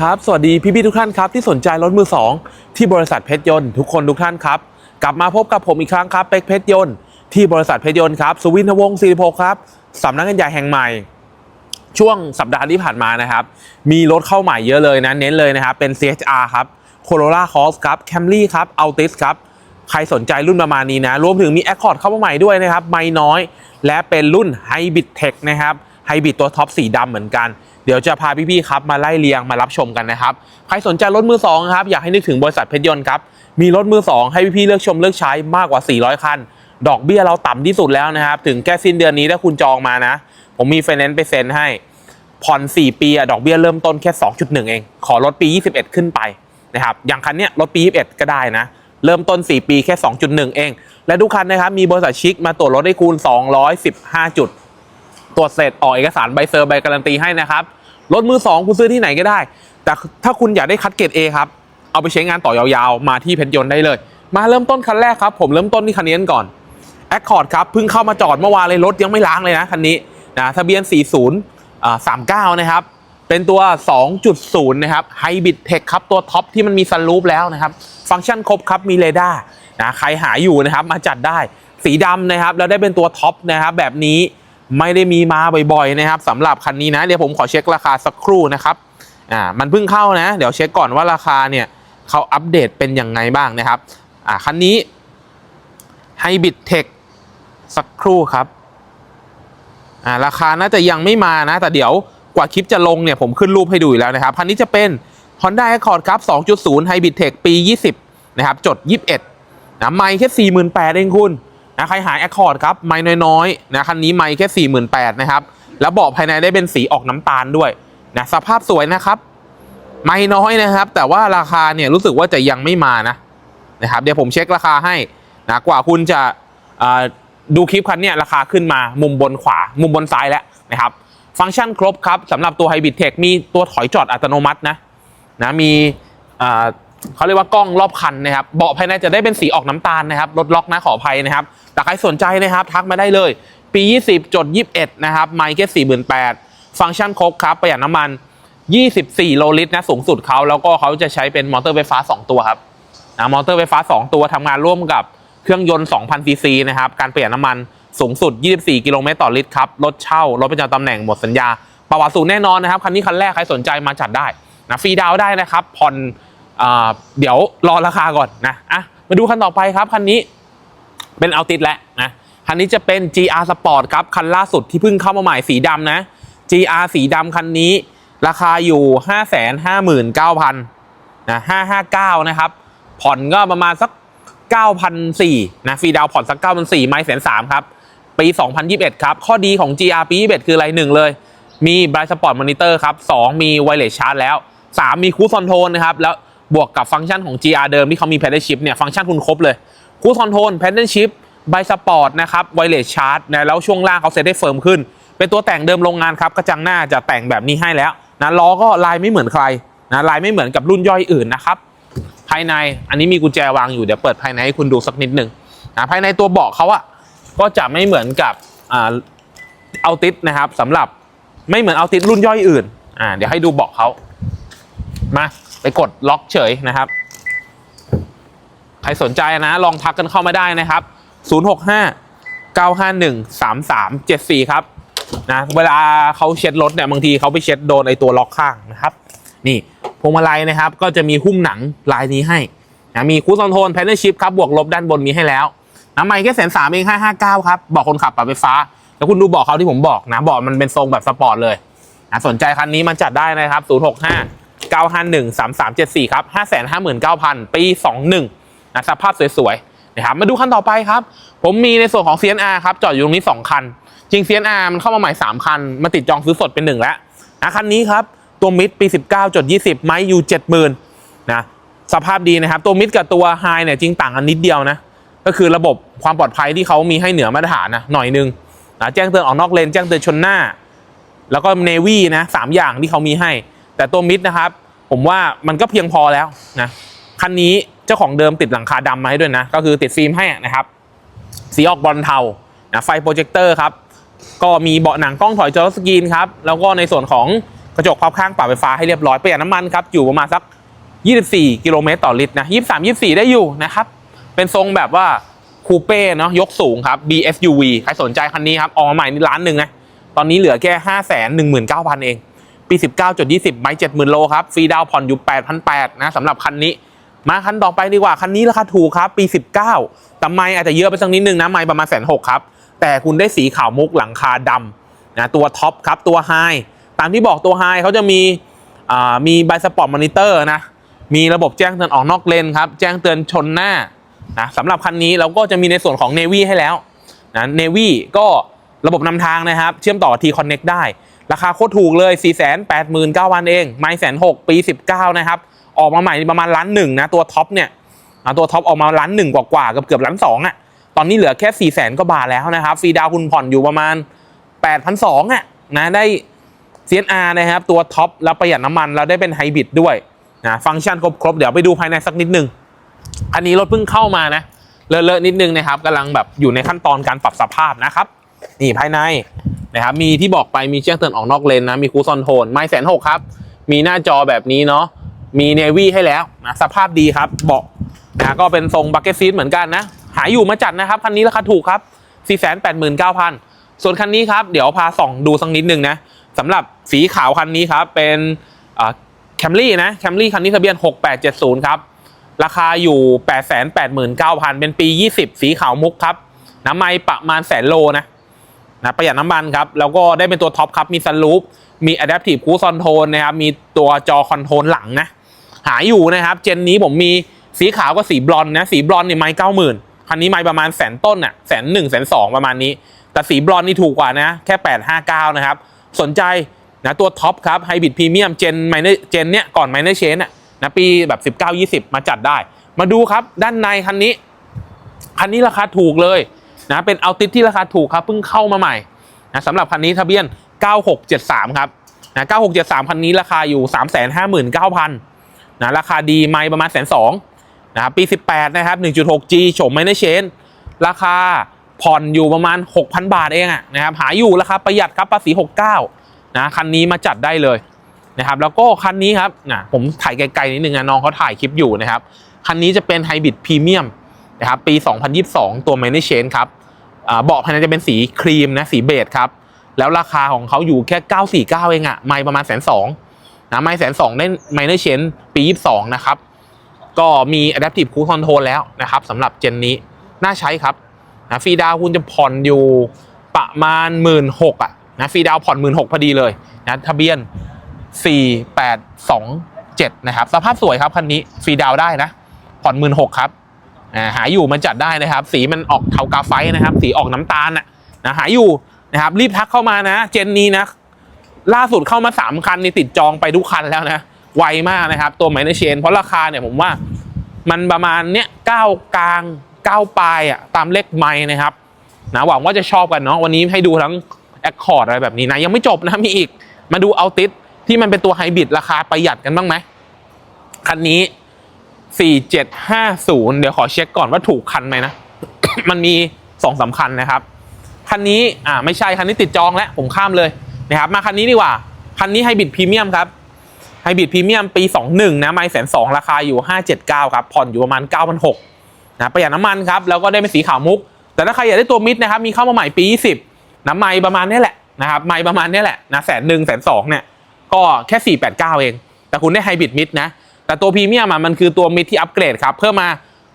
ครับ สวัสดีพี่ๆทุกท่านครับที่สนใจรถมือสองที่บริษัทเพชรยนต์ทุกคนทุกท่านครับ กลับมาพบกับผมอีกครั้งครับเป็กเพชรยนต์ที่บริษัทเพชรยนต์ครับสุวินทวงศ์ศิริพงศ์ครับสำนักงานใหญ่แห่งใหม่ ช่วงสัปดาห์ที่ผ่านมานะครับ มีรถเข้าใหม่เยอะเลยนะเน้นเลยนะครับ เป็น CHR ครับ Corolla Cross ครับ Camry ครับ Altis ครับใครสนใจรุ่นประมาณนี้นะ รวมถึงมี Accord เข้ามาใหม่ด้วยนะครับไม่น้อย และเป็นรุ่น Hybrid Tech นะครับ Hybrid ตัวท็อปสีดำเหมือนกัน เดี๋ยวจะพาพี่ๆครับมาไล่เรียงมารับชมกันนะครับ ใครสนใจรถมือสองครับอยากให้นึกถึงบริษัทเพชรยนต์ครับ มีรถมือสองให้พี่ๆเลือกชมเลือกใช้มากกว่า 400 คัน ดอกเบี้ยเราต่ำที่สุดแล้วนะครับ ถึงแค่สิ้นเดือนนี้ถ้าคุณจองมานะ ผมมีไฟแนนซ์ไปเซ็นให้ ผ่อน 4 ปีอะดอกเบี้ยเริ่มต้นแค่ 2.1 เอง ขอลดปี 21 ขึ้นไปนะครับ อย่างคันเนี้ยลดปี 21 ก็ได้นะ เริ่มต้น 4 ปีแค่ 2.1 เอง และทุกคันนะครับมีบริษัทชิคมาตรวจรถให้คูณ 215 จุด ตรวจเสร็จออกเอกสารใบเซอร์ใบการันตีให้นะครับ รถมือ2คุณซื้อที่ไหนก็ได้ แต่ถ้าคุณอยากได้คัดเกรด A ครับ เอาไปใช้งานต่อยาวๆ มาที่เพชรยนต์ได้เลย มาเริ่มต้นคันแรกครับ ผมเริ่มต้นที่คันนี้กันก่อน Accord ครับเพิ่งเข้ามาจอดเมื่อวานเลยรถยังไม่ล้างเลยนะคันนี้นะทะเบียน 40 39 นะครับ เป็นตัว 2.0 นะครับ Hybrid Tech ครับ ตัวท็อปที่มันมีซันรูปแล้วนะครับ ฟังก์ชันครบครับ มีเรดาร์นะใครหาอยู่นะครับมาจัดได้ สีดำนะครับ แล้วได้เป็นตัวท็อปนะครับแบบนี้ ไม่ได้มีมาบ่อยๆนะครับสำหรับคันนี้นะเดี๋ยวผมขอเช็คราคาสักครู่นะครับอ่ามันเพิ่งเข้านะ เดี๋ยวเช็คก่อนว่าราคาเนี่ยเขาอัปเดตเป็นยังไงบ้างนะครับอ่าคันนี้ Hybrid Tech สักครู่ครับอ่าราคาน่าจะยังไม่มานะ แต่เดี๋ยวกว่าคลิปจะลงเนี่ยผมขึ้นรูปให้ดูอยู่แล้วนะครับคันนี้จะเป็น Honda Accord ครับ 2.0 Hybrid Tech ปี 20 นะครับ จด 21นะไม่แค่ 48,000เองคุณ นะใครหา Accord ครับไม่น้อยๆนะคันนี้ไม่แค่48,000นะครับ แล้วเบาะภายในได้เป็นสีออกน้ำตาลด้วยนะสภาพสวยนะครับไม่น้อยนะครับ แต่ว่าราคาเนี่ยรู้สึกว่าจะยังไม่มานะนะครับเดี๋ยวผมเช็คราคาให้นะกว่าคุณจะดูคลิปคันเนี่ยราคาขึ้นมามุมบนขวา มุมบนซ้ายแล้วนะครับ ฟังก์ชันครบครับสำหรับตัว Hybrid Tech มีตัวถอยจอดอัตโนมัตินะนะมีอ่า เขาเรียกว่ากล้องรอบคันนะครับเบาะภายในจะได้เป็นสีออกน้ำตาลนะครับรถล็อกนะขออภัยนะครับแต่ใครสนใจนะครับทักมาได้เลย ปี 20จด21 นะครับไมค์แค่48,000ฟังก์ชันครบครับประหยัดน้ำมัน 24 โลลิตรนะสูงสุดเขาแล้วก็เขาจะใช้เป็นมอเตอร์ไฟฟ้า 2 ตัวครับนะมอเตอร์ไฟฟ้า 2 ตัวทำงานร่วมกับเครื่องยนต์ 2,000ซีซีนะครับการประหยัดน้ำมันสูงสุด 24 กิโลเมตรต่อลิตรครับรถเช่ารถประจำตำแหน่งหมดสัญญาประวัติสูงแน่นอนนะครับคันนี้คันแรกใครสนใจมาจัดได้นะฟรีดาวได้นะครับผ่อน เดี๋ยวรอราคาก่อนนะอะมาดูคันต่อไปครับคันนี้เป็นเอาติดแหล้วนะคันนี้จะเป็น GR Sport ครับคันล่าสุดที่เพิ่งเข้ามาใหม่สีดำนะ GR สีดำคันนี้ ราคาอยู่ 559,000นะ559 นะครับ ผ่อนก็ประมาณสัก9,400นะฟรีดาวผ่อนสัก9,400ไม่แสนสามครับ ปี 2021 ครับ ข้อดีของ GR ปี 21 คืออะไรหนึ่งเลย มี Bright Spot Monitor ครับ2มี Wireless Charge แล้ว3มี Cruise Control นะครับ แล้ว บวกกับฟังก์ชันของ GR เดิมที่เขามี Pedal Shift เนี่ยฟังก์ชันคุณครบเลย Cruise Control Pedal Shift Bright Sport นะครับ Wireless Charge นะแล้วช่วงล่างเขาเซตได้เฟิร์มขึ้น เป็นตัวแต่งเดิมโรงงานครับกระจังหน้าจะแต่งแบบนี้ให้แล้วนะล้อก็ลายไม่เหมือนใครนะลายไม่เหมือนกับรุ่นย่อยอื่นนะครับภายในอันนี้มีกุญแจวางอยู่เดี๋ยวเปิดภายในให้คุณดูสักนิดหนึ่งนะภายในตัวเบาะเขาอะก็จะไม่เหมือนกับเอาติสนะครับสำหรับไม่เหมือนเอาติสรุ่นย่อยอื่นอ่าเดี๋ยวให้ดูเบาะเขามา ไปกดล็อกเฉยนะครับ ใครสนใจนะ ลองทักกันเข้ามาได้นะครับ 065 951 3374 ครับนะเวลาเขาเช็ดรถเนี่ยบางทีเขาไปเช็ดโดนไอตัวล็อกข้างนะครับ นี่พวงมาลัยนะครับ ก็จะมีหุ้มหนังลายนี้ให้นะมีคูสคอนโทรลแพนเนอร์ชิพครับบวกลบด้านบนมีให้แล้ว น้ำไม่แค่แสนสามเองห้าห้าเก้าครับ บอกคนขับปรับไฟฟ้า แล้วคุณดูบอกเขาที่ผมบอกนะบอกมันเป็นทรงแบบสปอร์ตเลยนะสนใจคันนี้มันจัดได้นะครับ0 6 5 9 5 1 3 9113374 ครับ 5 5 9 0 0 0 ปี 21นะสภาพสวยๆนะครับมาดูคันต่อไปครับ ผมมีในส่วนของ CNR ครับ จอดอยู่ตรงนี้ 2 คัน จริง CNR มันเข้ามาใหม่ 3 คัน มาติดจองซื้อสดเป็นหนึ่งแล้วนะคันนี้ครับ ตัวมิดปี 19จด20 ไม้อยู่70,000นะสภาพดีนะครับ ตัวมิดกับตัวไฮเนี่ยจริงต่างกันนิดเดียวนะก็คือระบบความปลอดภัยที่เขามีให้เหนือมาตรฐานนะหน่อยนึงนะแจ้งเตือนออกนอกเลนแจ้งเตือนชนหน้า แล้วก็เนวี่นะสามอย่างที่เขามีให้ แต่ตัวมิดนะครับ ผมว่ามันก็เพียงพอแล้วนะคันนี้เจ้าของเดิมติดหลังคาดำมาให้ด้วยนะ ก็คือติดฟิล์มให้นะครับ สีออกบอลเทานะไฟโปรเจคเตอร์ครับ ก็มีเบาะหนังกล้องถอยจอสกรีนครับ แล้วก็ในส่วนของกระจกพับข้างปรับไฟฟ้าให้เรียบร้อยประหยัดน้ำมันครับ อยู่ประมาณสัก 24 กิโลเมตรต่อลิตรนะ23 24 ได้อยู่นะครับ เป็นทรงแบบว่าคูเป้เนาะยกสูงครับ BSUV ใครสนใจคันนี้ครับออกมาใหม่นี่ล้านหนึ่งนะตอนนี้เหลือแค่ 5 1 9 0 0 0 เอง ปี 19.20 ไม่70,000 โลครับ ฟรีดาวผ่อนอยู่ 8,800 นะสำหรับคันนี้ มาคันต่อไปดีกว่า คันนี้ราคาถูกครับ ปี 19แต่ไม่อาจจะเยอะไปสักนิดนึงนะไม่ประมาณแสนหกครับ แต่คุณได้สีขาวมุกหลังคาดำนะตัวท็อปครับตัวไฮตามที่บอกตัวไฮเขาจะมีมีไบสปอร์ตมอนิเตอร์นะมีระบบแจ้งเตือนออกนอกเลนครับแจ้งเตือนชนหน้านะสำหรับคันนี้เราก็จะมีในส่วนของ Navy ให้แล้วนะ Navy ก็ระบบนำทางนะครับ เชื่อมต่อ T Connect ได้ ราคาโคตรถูกเลย 489,000 เองไม่แสนหกปี 19 นะครับ ออกมาใหม่ประมาณล้านหนึ่งนะ ตัวท็อปเนี่ยตัวท็อปออกมาล้านหนึ่งกว่าๆเกือบเกือบล้านสองอะตอนนี้เหลือแค่4ี่แสนกว่าบาทแล้วนะครับฟรีดาวคุณผ่อนอยู่ประมาณ 8,200อะนะได้ CNR นะครับ ตัวท็อปแล้วประหยัดน้ำมันแล้วได้เป็นไฮบริดด้วยนะฟังก์ชันครบๆ เดี๋ยวไปดูภายในสักนิดนึง อันนี้รถเพิ่งเข้ามานะเลอะๆนิดนึงนะครับกำลังแบบอยู่ในขั้นตอนการปรับสภาพนะครับ นี่ภายใน นะครับมีที่บอกไปมีแจ้งเตือนออกนอกเลนนะมีคูซอนโทนไม่แสนหกครับ มีหน้าจอแบบนี้เนาะมีเนวี่ให้แล้วนะสภาพดีครับเบาะนะก็เป็นทรงบักเก็ตซีทเหมือนกันนะ หายอยู่มาจัดนะครับ คันนี้ราคาถูกครับ 489,000 ส่วนคันนี้ครับ เดี๋ยวพาส่องดูสักนิดนึงนะสำหรับสีขาวคันนี้ครับ เป็นแคมรี่นะแคมรี่คันนี้ทะเบียน 6870 ครับ ราคาอยู่ 889,000 เป็นปี 20 สีขาวมุกครับ น้ำไม่ประมาณแสนโลนะ นะประหยัดน้ำมันครับ แล้วก็ได้เป็นตัวท็อปครับ มีซันรูฟมี Adaptive Cruise Control นะครับ มีตัวจอคอนโทรลหลังนะ หาอยู่นะครับ เจนนี้ผมมีสีขาวกับสีบลอนนะ สีบลอนเนี่ยไม้เก้าหมื่นคันนี้ไม้ประมาณแสนต้นอะแสนหนึ่งแสนสองประมาณนี้ แต่สีบลอนนี่ถูกกว่านะ แค่859นะครับ สนใจนะตัวท็อปครับไฮบริดพรีเมียมเจนไมเนเจนเนี้ยก่อนไมเนเชนอะนะปีแบบ19 20มาจัดได้ มาดูครับด้านในคันนี้ คันนี้ราคาถูกเลย นะเป็นเอาติสที่ราคาถูกครับเพิ่งเข้ามาใหม่นะสำหรับคันนี้ทะเบียน 9673 ครับนะ9673 คันนี้ราคาอยู่ 359,000นะราคาดีไม่ประมาณแสนสองนะครับปี 18 นะครับ 1.6G โฉมไม่ได้เชน ราคาผ่อนอยู่ประมาณ 6,000 บาทเองอะนะครับหาอยู่ราคาประหยัดครับภาษี 69 นะคันนี้มาจัดได้เลยนะครับแล้วก็คันนี้ครับนะผมถ่ายไกลๆนิดนึงนะน้องเขาถ่ายคลิปอยู่นะครับ คันนี้จะเป็นไฮบริดพรีเมียม นะครับปี 2022 ตัว m a n a g e ครับเบาะภายในจะเป็นสีครีมนะสีเบจครับ แล้วราคาของเขาอยู่แค่ 949 เองอะไม่ประมาณแสนสองนะไม่แสนสองได้ m a n a g e ปี 22 นะครับ ก็มี Adaptive Cruise Control แล้วนะครับสำหรับเจนนี้น่าใช้ครับนะฟรีดาวคุณจะผ่อนอยู่ประมาณ 1 6ื่นอะนะฟรีดาวผ่อน1 6ื่นพอดีเลยนะทะเบียน 4827 นะครับ สภาพสวยครับคันนี้ฟรีดาวได้นะ ผ่อน 1 6ื่นครับ หาอยู่มันจัดได้นะครับ สีมันออกเทากาไฟนะครับ สีออกน้ำตาลนะนะหาอยู่นะครับ รีบทักเข้ามานะ เจนนี้นะ ล่าสุดเข้ามา 3 คันนี่ติดจองไปทุกคันแล้วนะไวมากนะครับ ตัวไมเนเชนเพราะราคาเนี่ยผมว่ามันประมาณเนี้ยเก้ากลางเก้าปลายอะตามเลขไม้นะครับนะหวังว่าจะชอบกันเนาะวันนี้ให้ดูทั้งแอคคอร์ดอะไรแบบนี้นะ ยังไม่จบนะมีอีกมาดูเอาติสที่มันเป็นตัวไฮบริดราคาประหยัดกันบ้างไหมคันนี้ 4750 เดี๋ยวขอเช็คก่อนว่าถูกคันไหมนะ มันมีสองสามคันนะครับ คันนี้อ่าไม่ใช่คันนี้ติดจองแล้ว ผมข้ามเลยนะครับ มาคันนี้ดีกว่า คันนี้ไฮบริดพรีเมียมครับไฮบริดพรีเมียมปี 21 นะ ไม่แสนสองราคาอยู่ 579 ครับ ผ่อนอยู่ประมาณ 9,600นะประหยัดน้ำมันครับ แล้วก็ได้เป็นสีขาวมุก แต่ถ้าใครอยากได้ตัวมิดนะครับ มีเข้ามาใหม่ปี 20 น้ำไม้ประมาณนี้แหละนะครับไม้ประมาณนี้แหละนะแสนหนึ่งแสนสองเนี่ยก็แค่ 489 เอง แต่คุณได้ไฮบริดมิดนะ แต่ตัวพรีเมียมมันคือตัวมิดที่อัปเกรดครับ เพิ่มมา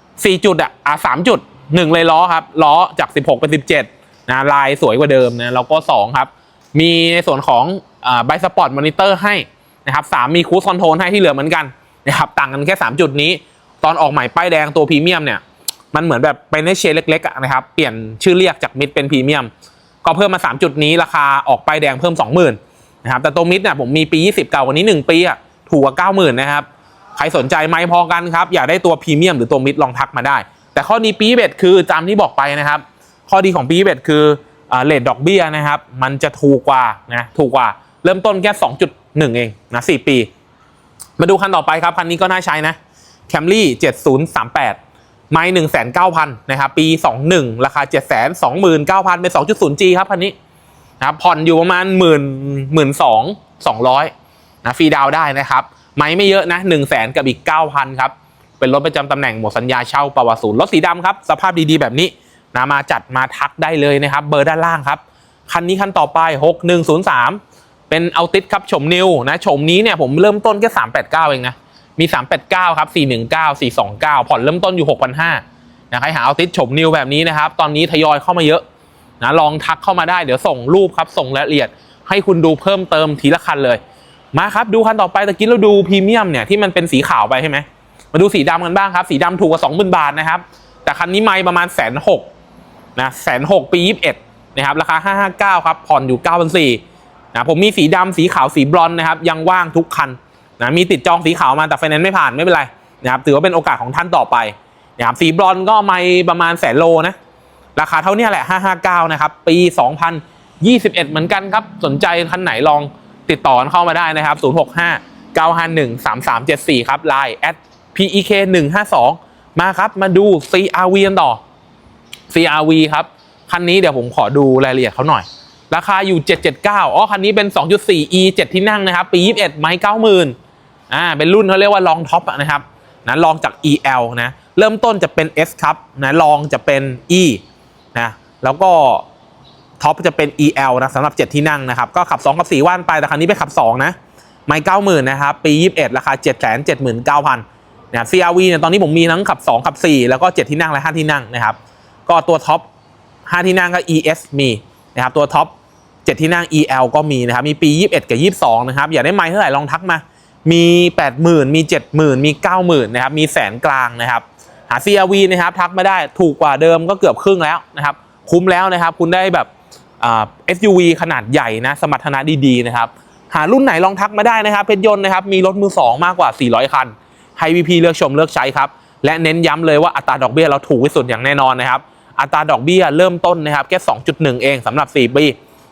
4 จุดอะอะ3จุด 1 เลยล้อครับ ล้อจาก 16 เป็น 17นะลายสวยกว่าเดิมนะแล้วก็ 2 ครับ มีในส่วนของอ่าไบสปอร์ตมอนิเตอร์ให้นะครับสามมีคูสคอนโทรลให้ที่เหลือเหมือนกันนะครับต่างกันแค่ 3 จุดนี้ ตอนออกใหม่ป้ายแดงตัวพรีเมียมเนี่ยมันเหมือนแบบเป็นในเชนเล็กๆนะครับเปลี่ยนชื่อเรียกจากมิดเป็นพรีเมียมก็เพิ่มมา 3 จุดนี้ราคาออกป้ายแดงเพิ่ม 20,000นะครับแต่ตัวมิดเนี่ยผมมีปี 20 เก่ากว่านี้ 1 ปีอะถูกกว่า90,000นะครับ ใครสนใจไหมพอกันครับ อยากได้ตัวพรีเมียมหรือตัวมิดลองทักมาได้ แต่ข้อดีปีเบ็ดคือตามที่บอกไปนะครับ ข้อดีของปีเบ็ดคือเลทดอกเบี้ยนะครับ มันจะถูกกว่านะถูกกว่าเริ่มต้นแค่2.1 เองนะ4ปี มาดูคันต่อไปครับคันนี้ก็น่าใช้นะ Camry 7038 ไม่1,900,000นะครับปี 21 ราคา 729,000 เป็น 2.0G ครับคันนี้นะครับผ่อนอยู่ประมาณหมื่นหมื่นสองสองร้อยนะฟรีดาวได้นะครับ ไม่ไม่เยอะนะ1 0 0 0 0แสนกับอีก 9,000ครับ เป็นรถประจำตำแหน่งหมดสัญญาเช่าปวศูนย์รถสีดำครับ สภาพดีๆแบบนี้นะมาจัดมาทักได้เลยนะครับ เบอร์ด้านล่างครับ คันนี้คันต่อไป 6103 เป็นเอาติสครับชมนิวนะชมนี้เนี่ยผมเริ่มต้นแค่ 389 เองนะมี 389 ครับ 419 429 ผ่อนเริ่มต้นอยู่ 6,500นะใครหาเอาติสชมนิวแบบนี้นะครับ ตอนนี้ทยอยเข้ามาเยอะนะลองทักเข้ามาได้เดี๋ยวส่งรูปครับส่งรายละเอียดให้คุณดูเพิ่มเติมทีละคันเลย มาครับดูคันต่อไปตะกี้เราดูพรีเมียมเนี่ยที่มันเป็นสีขาวไปใช่ไหมมาดูสีดำกันบ้างครับ สีดำถูกกว่า20,000บาทนะครับ แต่คันนี้ไม่ประมาณแสนหกนะแสนหกปี21นะครับราคา559ครับผ่อนอยู่9,400นสี่นะผมมีสีดำสีขาวสีบรอนนะครับ ยังว่างทุกคันนะมีติดจองสีขาวมาแต่ไฟแนนซ์ไม่ผ่านไม่เป็นไรนะครับถือว่าเป็นโอกาสของท่านต่อไปนะครับสีบรอนก็ไม่ประมาณแสนโลนะราคาเท่านี้แหละ 559 นะครับ ปี 2021 เหมือนกันครับ สนใจคันไหนลอง ติดต่อเข้ามาได้นะครับ 065 951 3374 ครับ Line at pek 152มาครับ มาดู CRV กันต่อ CRV ครับ คันนี้เดี๋ยวผมขอดูรายละเอียดเขาหน่อย ราคาอยู่ 779 อ๋อ คันนี้เป็น 2.4 e 7 ที่นั่งนะครับ ปี 21 ไม้ 90,000อ่า เป็นรุ่นเขาเรียกว่าลองท็อปนะครับนะลองจาก EL นะ เริ่มต้นจะเป็น S ครับนะลองจะเป็น E นะ แล้วก็ ท็อปจะเป็น EL นะสำหรับ 7 ที่นั่งนะครับ ก็ขับ 2 กับ 4 ว่านไป แต่คันนี้ไปขับ 2 นะ ไม้90,000นนะครับ ปี 21 ราคา 779,000นะครับ CRV เนี่ยตอนนี้ผมมีทั้งขับ 2 ขับ 4 แล้วก็ 7 ที่นั่ง และ 5 ที่นั่งนะครับ ก็ตัวท็อป 5 ที่นั่งก็ ES มีนะครับตัวท็อป 7 ที่นั่ง EL ก็มีนะครับ มีปี 21 กับ 22 นะครับ อยากได้ไม้เท่าไหร่ลองทักมา มี 80,000 มี 70,000 มี 90,000นะครับ มีแสนกลางนะครับหา CRV นะครับทักมาได้ถูกกว่าเดิมก็เกือบครึ่งแล้วนะครับคุ้มแล้วนะครับคุณได้แบบอ่ SUV ขนาดใหญ่นะสมรรถนะดีๆนะครับหารุ่นไหนลองทักมาได้นะครับเพชรยนต์นะครับมีรถมือ 2 มากกว่า 400 คันให้ VP เลือกชมเลือกใช้ครับ และเน้นย้ำเลยว่าอัตราดอกเบี้ยเราถูกที่สุดอย่างแน่นอนนะครับ อัตราดอกเบี้ยเริ่มต้นนะครับแค่ 2.1 เองสำหรับ 4 ปี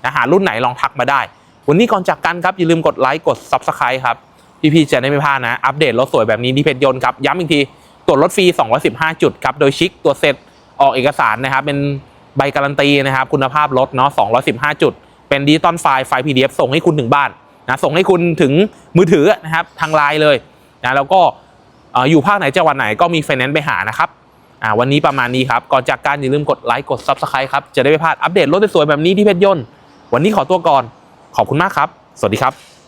นะหารุ่นไหนลองทักมาได้ วันนี้ก่อนจากกันครับ อย่าลืมกดไลค์กด Subscribe ครับ พี่ๆจะได้ไม่พลาดนะ อัปเดตรถสวยแบบนี้ที่เพชรยนต์ครับ ย้ำอีกทีตรวจรถฟรี 215 จุดครับ โดยชิคตัวเสร็จออกเอกสารนะครับเป็น ใบการันตีนะครับคุณภาพรถเนาะ215 จุด เป็นดิจิตอลไฟล์ไฟล์ PDF ส่งให้คุณถึงบ้านนะส่งให้คุณถึงมือถือนะครับทางไลน์เลยนะแล้วก็อยู่ภาคไหนจังหวัดไหนก็มีไฟแนนซ์ไปหานะครับวันนี้ประมาณนี้ครับ ก่อนจากการอย่าลืมกดไลค์กด Subscribe ครับ จะได้ไม่พลาดอัปเดตรถสวยๆแบบนี้ที่เพชรยนต์ วันนี้ขอตัวก่อน ขอบคุณมากครับ สวัสดีครับ